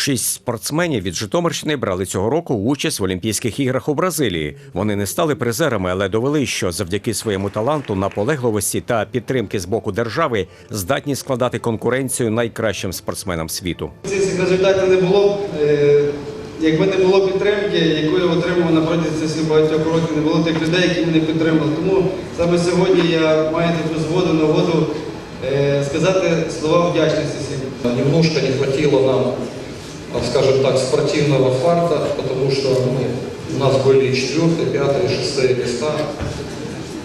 Шість спортсменів від Житомирщини брали цього року участь в Олімпійських іграх у Бразилії. Вони не стали призерами, але довели, що завдяки своєму таланту, наполегливості та підтримки з боку держави здатні складати конкуренцію найкращим спортсменам світу. Цих результатів не було б, е, якби не було підтримки, яку я отримав на протязі цих багатьох років, не було тих людей, які мене підтримали. Тому саме сьогодні я маю таку згоду, нагоду е, сказати слова вдячності всім. Немножко не хватило нам, скажем так, спортивного фарта, потому что ну, у нас были четвертые, пятые, шестые места.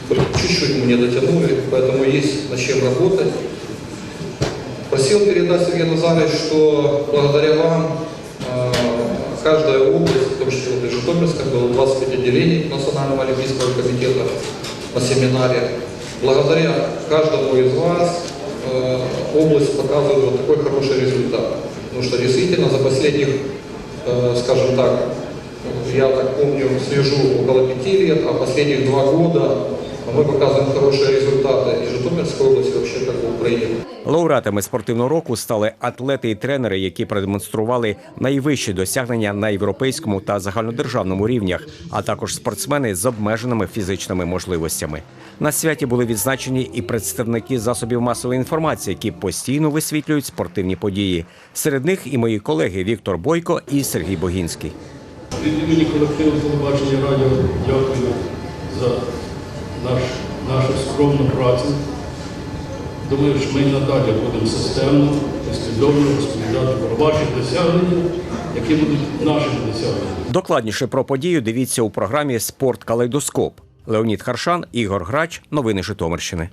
Чуть-чуть мы не дотянули, поэтому есть над чем работать. Просил передать Сергей Назарович, что благодаря вам э, каждая область, в том числе и Житомирская, было 25 отделений Национального олимпийского комитета на семинаре. Благодаря каждому из вас э, область показывает вот такой хороший результат. Потому что действительно за последних, э, скажем так, я так помню, слежу около пяти лет, а последних два года мы показываем хорошие результаты. И Житомирской области, Украины. Лауреатами спортивного року стали атлети і тренери, які продемонстрували найвищі досягнення на європейському та загальнодержавному рівнях, а також спортсмени з обмеженими фізичними можливостями. На святі були відзначені і представники засобів масової інформації, які постійно висвітлюють спортивні події. Серед них і мої колеги Віктор Бойко і Сергій Богінський. Від імені колективу телебачення радіо дякую за наш, нашу скромну працю. Думаю, що ми і надалі будемо системно, послідовно розповідати про ваші досягнення, які будуть нашими досягненнями. Докладніше про подію дивіться у програмі Спорт Калейдоскоп. Леонід Харшан, Ігор Грач. Новини Житомирщини.